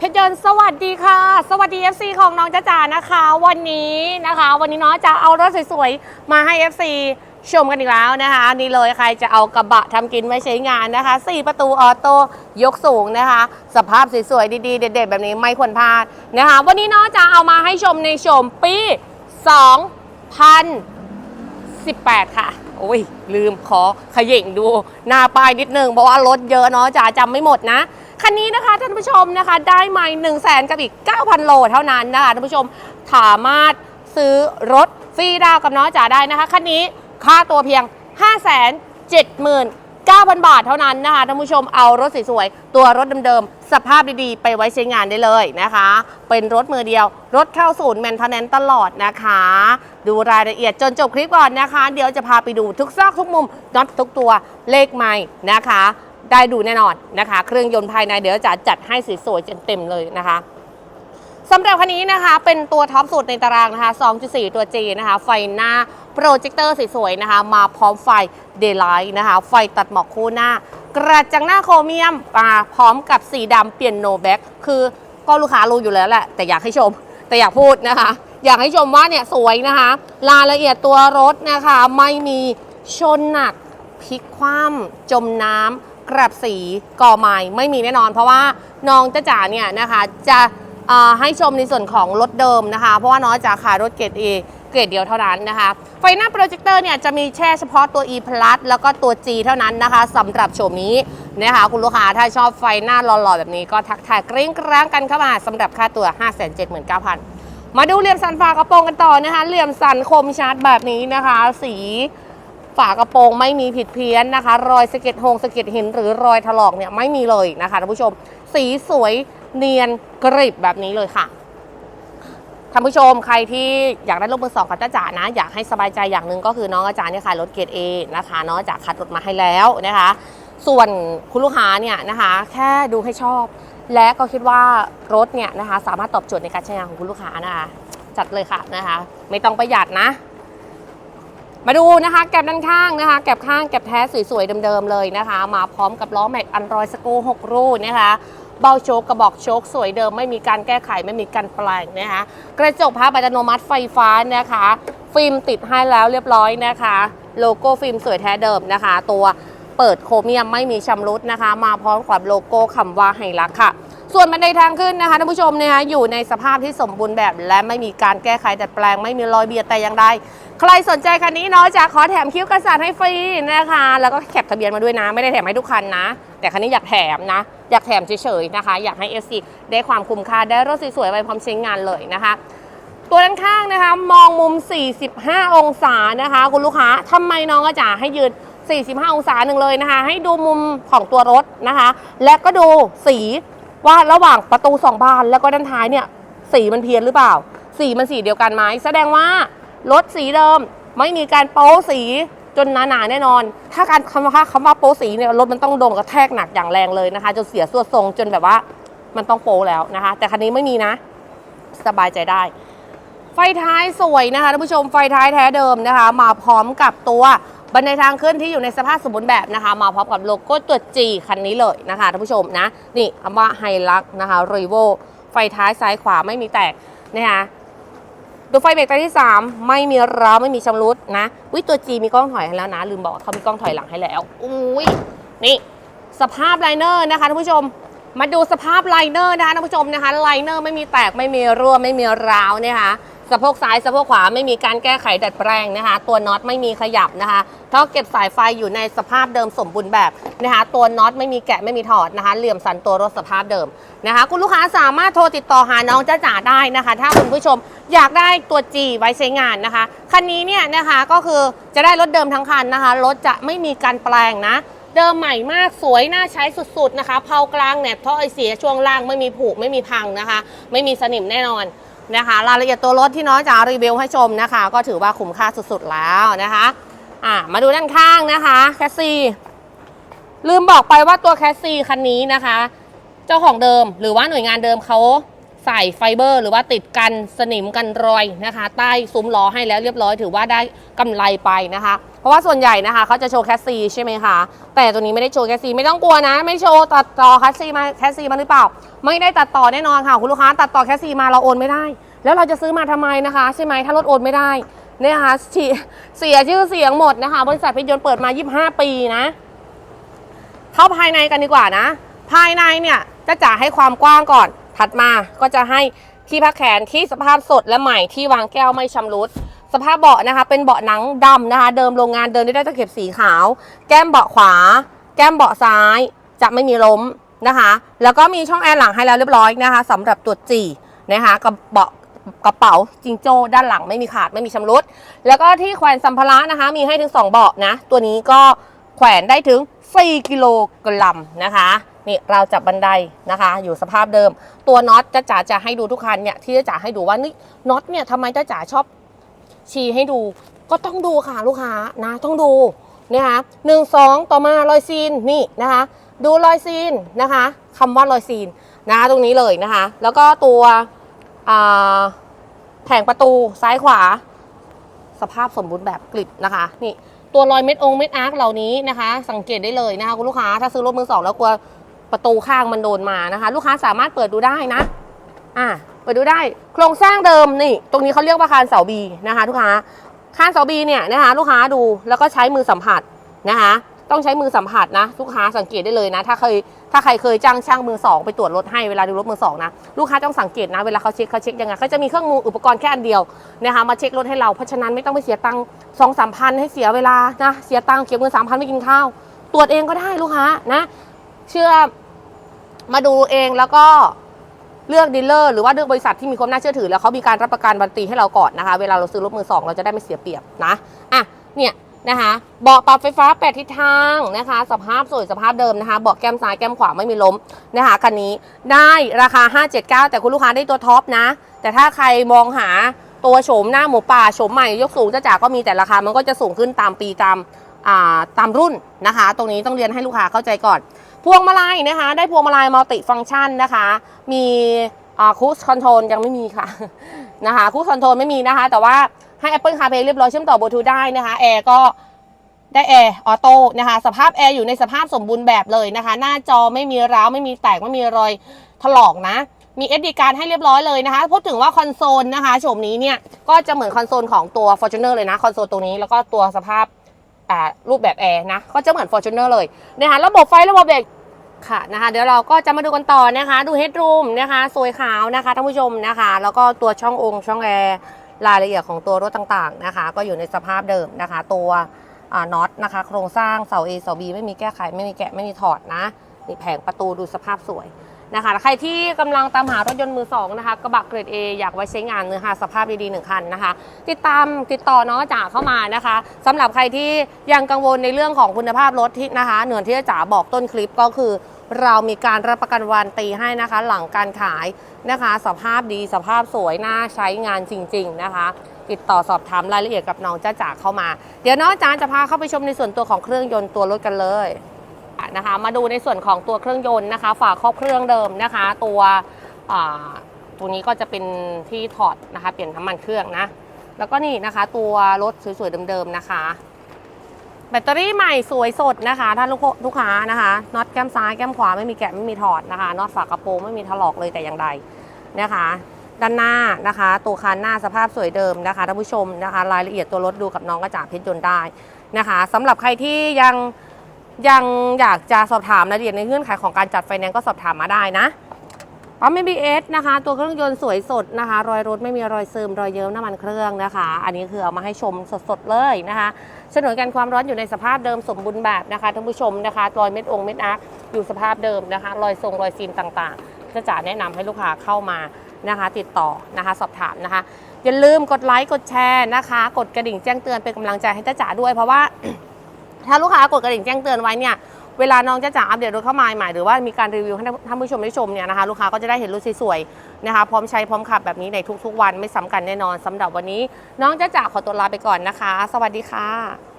เพชรยนต์สวัสดีค่ะ สวัสดี FC ของน้องจ้าจ๋านะคะ วันนี้นะคะ วันนี้น้องจะเอารถสวยๆ มาให้ FC ชมกันอีกแล้วนะคะ นี่เลยใครจะเอากระบะทำกินไว้ใช้งานนะคะ 4 ประตูออโต้ยกสูงนะคะ สภาพสวยๆดีๆ เด็ดๆ แบบนี้ไม่ควรพลาดนะคะ วันนี้น้องจะเอามาให้ชมในชมปี 2018 ค่ะโอ้ยลืมขอขย่งดูหน้าป้ายนิดนึงเพราะว่ารถเยอะเนาะจ๋าจำไม่หมดนะ คันนี้นะคะท่านผู้ชมนะคะ ได้ไม่1 0 0 0 0แสนกับอีก 9,000 โลเท่านั้นนะคะท่านผู้ชมสามารถซื้อรถฟรีดาวกับน้องจ๋าได้นะคะ คันนี้ค่าตัวเพียง 5 7 9 0 0 0 บาทเท่านั้นนะคะท่านผู้ชมเอารถสวยๆตัวรถเดิมๆสภาพดีๆ ไปไว้ใช้งานได้เลยนะคะ เป็นรถมือเดียว รถเข้าศูนย์แมนเทนแนนตลอดนะคะ ดูรายละเอียดจนจบคลิปก่อนนะคะ เดี๋ยวจะพาไปดูทุกซอกทุกมุมน็อตทุกตัวเลขไม้นะคะ ได้ดูแน่นอนนะคะ เครื่องยนต์ภายในเดี๋ยวจะจัดให้สวยๆเต็มๆเลยนะคะสำหรับคันนี้นะคะ เป็นตัวท็อปสุดในตารางนะคะ 2.4 ตัว G นะคะ ไฟหน้าโปรเจคเตอร์สวยๆนะคะ มาพร้อมไฟเดย์ไลท์นะคะ ไฟตัดหมอกคู่หน้า กระจังหน้าโครเมียมมาพร้อมกับสีดำเปลี่ยนโนแบ็กคือก็ลูกค้ารู้อยู่แล้วแหละ แต่อยากให้ชม แต่อยากพูดนะคะ อยากให้ชมว่าเนี่ยสวยนะคะ รายละเอียดตัวรถนะคะ ไม่มีชนหนักพลิกคว่ำจมน้ำ กระบสีก่อไม้ไม่มีแน่นอน เพราะว่าน้องจ้าจ๋าเนี่ยนะคะจะให้ชมในส่วนของรถเดิมนะคะ เพราะว่าน้อยจะขายรถเกรด A เกรดเดียวเท่านั้นนะคะ ไฟหน้าโปรเจคเตอร์เนี่ยจะมีแค่เฉพาะตัว E plus แล้วก็ตัว G เท่านั้นนะคะสำหรับโฉมนี้นะคะคุณลูกค้าถ้าชอบไฟหน้าหล่อๆแบบนี้ก็ทักทายกริ้งกร้างกันเข้ามาสำหรับค่าตัว 579,000 มาดูเหลี่ยมสันฝากระโปรงกันต่อนะคะ เหลี่ยมสันคมชัดแบบนี้นะคะ สี ฝากระโปรงไม่มีผิดเพี้ยนนะคะ รอยสะเก็ดหงสะเก็ดหินหรือรอยถลอกเนี่ยไม่มีเลยนะคะท่านผู้ชม สีสวยเนียนกริบแบบนี้เลยค่ะท่านผู้ชมใครที่อยากได้รถมือสองกับจ้าจ๋านะ อยากให้สบายใจอย่างหนึ่งก็คือน้องอาจารย์เนี่ยขายรถเกรดเอนะคะน้องอาจารย์คัดรถมาให้แล้วนะคะ ส่วนคุณลูกค้าเนี่ยนะคะ แค่ดูให้ชอบ และก็คิดว่ารถเนี่ยนะคะ สามารถตอบโจทย์ในการใช้งานของคุณลูกค้านะคะ จัดเลยค่ะนะคะ ไม่ต้องประหยัดนะ มาดูนะคะแก็บด้านข้างนะคะแก็บข้างแก็บแท้สวยๆเดิมๆเลยนะคะ มาพร้อมกับล้อแม็กอันรอยสกู6รูนะคะเบาโชกกระบอกโชคสวยเดิมไม่มีการแก้ไขไม่มีการแปลงนะคะกระจกพับอัตโนมัติไฟฟ้านะคะ ฟิล์มติดให้แล้วเรียบร้อยนะคะ โลโก้ฟิล์มสวยแท้เดิมนะคะ ตัวเปิดโครเมียมไม่มีชำรุดนะคะ มาพร้อมกับโลโก้คำว่าไฮรักค่ะ ส่วนบันไดทางขึ้นนะคะท่านผู้ชมนะคะอยู่ในสภาพที่สมบูรณ์แบบ และไม่มีการแก้ไขดัดแปลงไม่มีรอยเบียดแต่อย่างใดใครสนใจคันนี้เนาะจะขอแถมคิ้วกระสานให้ฟรีนะคะ แล้วก็แคปทะเบียนมาด้วยนะ ไม่ได้แถมให้ทุกคันนะ แต่คันนี้อยากแถมนะ อยากแถมเฉยๆนะคะ อยากให้ FC ได้ความคุ้มค่าได้รถสวยๆไปพร้อมใช้งานเลยนะคะตัวด้านข้างนะคะ มองมุม 45 องศานะคะ คุณลูกค้าทำไมน้องก็จะให้ยืน 45 องศาหนึ่งเลยนะคะ ให้ดูมุมของตัวรถนะคะ และก็ดูสี ว่าระหว่างประตูสองบานแล้วก็ด้านท้ายเนี่ยสีมันเพี้ยนหรือเปล่า สีมันสีเดียวกันไหมแสดงว่ารถสีเดิมไม่มีการโป๊สีจนหนาๆแน่นอน ถ้าการคำว่าคำว่าโป๊สีเนี่ยรถมันต้องโดนกระแทกหนักอย่างแรงเลยนะคะจนเสียส่วนทรงจนแบบว่ามันต้องโป๊แล้วนะคะ แต่คันนี้ไม่มีนะ สบายใจได้ ไฟท้ายสวยนะคะท่านผู้ชมไฟท้ายแท้เดิมนะคะ มาพร้อมกับตัว บันไดทางขึ้นที่อยู่ในสภาพสมบูรณ์แบบนะคะ มาพร้อมกับโลโก้ตัว G คันนี้เลยนะคะท่านผู้ชมนะ นี่คำว่าไฮลักนะคะรีโวไฟท้ายซ้ายขวาไม่มีแตกนะคะดูไฟเบรกตาที่ 3 ไม่มีร้าวไม่มีชำรุดนะวิตัว G มีกล้องถอยให้แล้วนะ ลืมบอกเขามีกล้องถอยหลังให้แล้วอุ้ยนี่สภาพไลเนอร์นะคะท่านผู้ชม มาดูสภาพไลเนอร์นะคะท่านผู้ชมนะคะไลเนอร์ไม่มีแตกไม่มีรั่วไม่มีร้าวนะคะ สะโพกซ้ายสะโพกขวาไม่มีการแก้ไขดัดแปลงนะคะ ตัวน็อตไม่มีขยับนะคะท่อเก็บสายไฟอยู่ในสภาพเดิมสมบูรณ์แบบนะคะตัวน็อตไม่มีแกะไม่มีถอดนะคะ เหลี่ยมสันตัวรถสภาพเดิมนะคะ คุณลูกค้าสามารถโทรติดต่อหาน้องจ้าจ๋าได้นะคะ ถ้าคุณผู้ชมอยากได้ตัว G ไว้ใช้งานนะคะคันนี้เนี่ยนะคะก็คือจะได้รถเดิมทั้งคันนะคะรถจะไม่มีการแปลงนะเดิมใหม่มากสวยน่าใช้สุดๆนะคะเพากลางเนี่ยท่อไอเสียช่วงล่างไม่มีผุไม่มีพังนะคะ ไม่มีสนิมแน่นอน นะคะรายละเอียดตัวรถที่น้อยจะรีวิวให้ชมนะคะ ก็ถือว่าคุ้มค่าสุดๆแล้วนะคะอ่ามาดูด้านข้างนะคะแคสซีลืมบอกไปว่าตัวแคสซีคันนี้นะคะ เจ้าของเดิมหรือว่าหน่วยงานเดิมเขาใส่ไฟเบอร์ หรือว่าติดกันสนิมกันรอยนะคะ ใต้ซุ้มล้อให้แล้วเรียบร้อยถือว่าได้กำไรไปนะคะ เพราะว่าส่วนใหญ่นะคะเขาจะโชว์แคสซีใช่ไหมคะแต่ตัวนี้ไม่ได้โชว์แคสซีไม่ต้องกลัวนะ ไม่โชว์ตัดต่อแคสซีมาแคสซีมาหรือเปล่า ไม่ได้ตัดต่อแน่นอนค่ะคุณลูกค้าตัดต่อแคสซีมาเราโอนไม่ได้ แล้วเราจะซื้อมาทำไมนะคะ ใช่ไหมถ้ารถโอนไม่ได้เนี่ยนะคะเสียชื่อเสียงหมดนะคะ บริษัทพชรยนต์เปิดมา 25 ปีนะ เข้าภายในกันดีกว่านะ ภายในเนี่ยจะจ่าให้ความกว้างก่อน ถัดมาก็จะให้ที่พักแขนที่สภาพสดและใหม่ที่วางแก้วไม่ชำรุด สภาพเบาะนะคะเป็นเบาะหนังดำนะคะ เดิมโรงงานเดินได้ตะเข็บสีขาว แก้มเบาะขวา แก้มเบาะซ้ายจะไม่มีล้มนะคะ แล้วก็มีช่องแอร์หลังให้แล้วเรียบร้อยนะคะสำหรับตัวจีนะคะกับเบาะกระเป๋าจิงโจ้ด้านหลังไม่มีขาดไม่มีชำรุด แล้วก็ที่แขวนสัมภาระนะคะ มีให้ถึง 2 เบาะนะ ตัวนี้ก็แขวนได้ถึง 4 กิโลกรัมนะคะนี่เราจับบันไดนะคะ อยู่สภาพเดิม ตัวน็อตจะจ๋าจะให้ดูทุกคันเนี่ยที่จะจ๋าให้ดูว่านี่น็อตเนี่ยทำไมจะจ๋าชอบ ชี้ให้ดู ก็ต้องดูค่ะลูกค้านะต้องดูนะคะหนึ่งสองต่อมารอยซีนนี่นะคะ ดูรอยซีนนะคะคำว่ารอยซีนนะคะตรงนี้เลยนะคะ แล้วก็ตัวแผงประตูซ้ายขวา สภาพสมบูรณ์แบบกริบนะคะนี่ตัวรอยเม็ดองเม็ดอาร์คเหล่านี้นะคะ สังเกตได้เลยนะคะคุณลูกค้าถ้าซื้อรถมือสองแล้วกลัวประตูข้างมันโดนมานะคะ ลูกค้าสามารถเปิดดูได้นะ อะ เปิดดูได้ โครงสร้างเดิมนี่ ตรงนี้เขาเรียกว่าคานเสาบีนะคะลูกค้าคานเสาบีเนี่ยนะคะลูกค้าดูแล้วก็ใช้มือสัมผัสนะคะ ต้องใช้มือสัมผัสนะ ลูกค้าสังเกตได้เลยนะ ถ้าเคยถ้าใครเคยจ้างช่างมือสองไปตรวจรถให้เวลาดูรถมือสองนะลูกค้าต้องสังเกตนะเวลาเขาเช็คเขาเช็คยังไงเขาจะมีเครื่องมืออุปกรณ์แค่อันเดียวนะคะมาเช็ครถให้เราเพราะฉะนั้นไม่ต้องไปเสียตังค์สองสามพันให้เสียเวลานะเสียตังค์เก็บเงินสามพันไม่กินข้าว ตรวจเองก็ได้ลูกค้านะ เชื่อมาดูเองแล้วก็ เลือกดีลเลอร์หรือว่าเลือกบริษัทที่มีความน่าเชื่อถือ แล้วเขามีการรับประกันบันตีให้เราก่อนนะคะ เวลาเราซื้อรถมือสองเราจะได้ไม่เสียเปรียบนะอะเนี่ยนะคะเบาะปรับไฟฟ้าแปดทิศทางนะคะ สภาพสวยสภาพเดิมนะคะเบาะแก้มซ้ายแก้มขวาไม่มีล้มนะคะคันนี้ได้ราคา 579 แต่คุณลูกค้าได้ตัวท็อปนะ แต่ถ้าใครมองหาตัวโฉมหน้าหมูป่าโฉมใหม่ยกสูงจะจาก็มีแต่ราคามันก็จะสูงขึ้นตามปีตามตามรุ่นนะคะ ตรงนี้ต้องเรียนให้ลูกค้าเข้าใจก่อน พวงมาลัยนะคะ ได้พวงมาลัยมัลติฟังก์ชันนะคะ มีคูสคอนโทรลยังไม่มีค่ะนะคะคูสคอนโทรลไม่มีนะคะ แต่ว่าให้ Apple CarPlay เรียบร้อยเชื่อมต่อบลูทูธได้นะคะแอร์ก็ได้แอร์ออโต้นะคะ สภาพแอร์อยู่ในสภาพสมบูรณ์แบบเลยนะคะ หน้าจอไม่มีร้าว ไม่มีแตก ไม่มีรอยถลอกนะ มี SD การให้เรียบร้อยเลยนะคะพูดถึงว่าคอนโซลนะคะโฉมนี้เนี่ย ก็จะเหมือนคอนโซลของตัว Fortuner เลยนะ คอนโซลตรงนี้แล้วก็ตัวสภาพ รูปแบบแอร์นะ ก็จะเหมือน Fortuner เลยนะคะระบบไฟระบบเบรกค่ะนะคะเดี๋ยวเราก็จะมาดูกันต่อนะคะ ดูเฮดรูมนะคะสวยขาวนะคะท่านผู้ชมนะคะ แล้วก็ตัวช่ององค์ช่องแอร์รายละเอียดของตัวรถต่างๆนะคะ ก็อยู่ในสภาพเดิมนะคะ ตัวน็อตนะคะ โครงสร้างเสา A เสา B ไม่มีแก้ไขไม่มีแกะไม่มีถอดนะนี่แผงประตูดูสภาพสวย นะคะใครที่กำลังตามหารถยนต์มือสองนะคะกระบะเกรด A อยากไว้ใช้งานเนื้อหาสภาพดีๆหนึ่งคันนะคะ ติดตามติดต่อน้องจ๋าเข้ามานะคะสำหรับใครที่ยังกังวลในเรื่องของคุณภาพรถที่นะคะเหนือที่จ๋าบอกต้นคลิปก็คือ เรามีการรับประกันวันตีให้นะคะ หลังการขายนะคะ สภาพดีสภาพสวยน่าใช้งานจริง ๆ นะคะ ติดต่อสอบถามรายละเอียดกับน้องจ้าจ๋าเข้ามา เดี๋ยวน้องจ๋าจะพาเข้าไปชมในส่วนตัวของเครื่องยนต์ตัวรถกันเลย นะคะ มาดูในส่วนของตัวเครื่องยนต์นะคะ ฝาครอบเครื่องเดิมนะคะ ตัวตัวนี้ก็จะเป็นที่ถอดนะคะ เปลี่ยนน้ำมันเครื่องนะ แล้วก็นี่นะคะ ตัวรถสวยๆเดิมๆนะคะ แบตเตอรี่ใหม่สวยสดนะคะถ้าลูกลูกค้านะคะน็อตแก้มซ้ายแก้มขวาไม่มีแกะไม่มีถอดนะคะน็อตฝากระโปรงไม่มีถลอกเลยแต่อย่างใดนะคะ ด้านหน้านะคะ ตัวคันหน้าสภาพสวยเดิมนะคะท่านผู้ชมนะคะ รายละเอียดตัวรถดูกับน้องกระจ่างเพชรยนต์ได้นะคะสำหรับใครที่ยัง ยังอยากจะสอบถามรายละเอียดในเงื่อนไขของการจัดไฟแนนซ์ก็สอบถามมาได้นะปั๊ม ABS นะคะ ตัวเครื่องยนต์สวยสดนะคะ รอยรถไม่มีรอยซึม รอยเยิ้มน้ำมันเครื่องนะคะ อันนี้คือเอามาให้ชมสดๆเลยนะคะฉนวนกันความร้อนอยู่ในสภาพเดิมสมบูรณ์แบบนะคะท่านผู้ชมนะคะรอยเม็ดองเม็ดอาร์อยู่สภาพเดิมนะคะ รอยทรงรอยซีนต่างๆจะจ๋าแนะนำให้ลูกค้าเข้ามานะคะ ติดต่อนะคะสอบถามนะคะ อย่าลืมกดไลค์กดแชร์นะคะ กดกระดิ่งแจ้งเตือนเป็นกำลังใจให้จ้าจ๋าด้วยเพราะว่า ถ้าลูกค้ากดกระดิ่งแจ้งเตือนไว้เนี่ยเวลาน้องจะจ่าอัปเดตรถเข้ามาใหม่หรือว่ามีการรีวิวให้ท่านผู้ชมได้ชมเนี่ยนะคะลูกค้าก็จะได้เห็นรถสวยๆนะคะพร้อมใช้พร้อมขับแบบนี้ในทุกๆ วันไม่ซ้ำกันแน่นอนสำหรับวันนี้ น้องจะจ่าขอตัวลาไปก่อนนะคะ สวัสดีค่ะ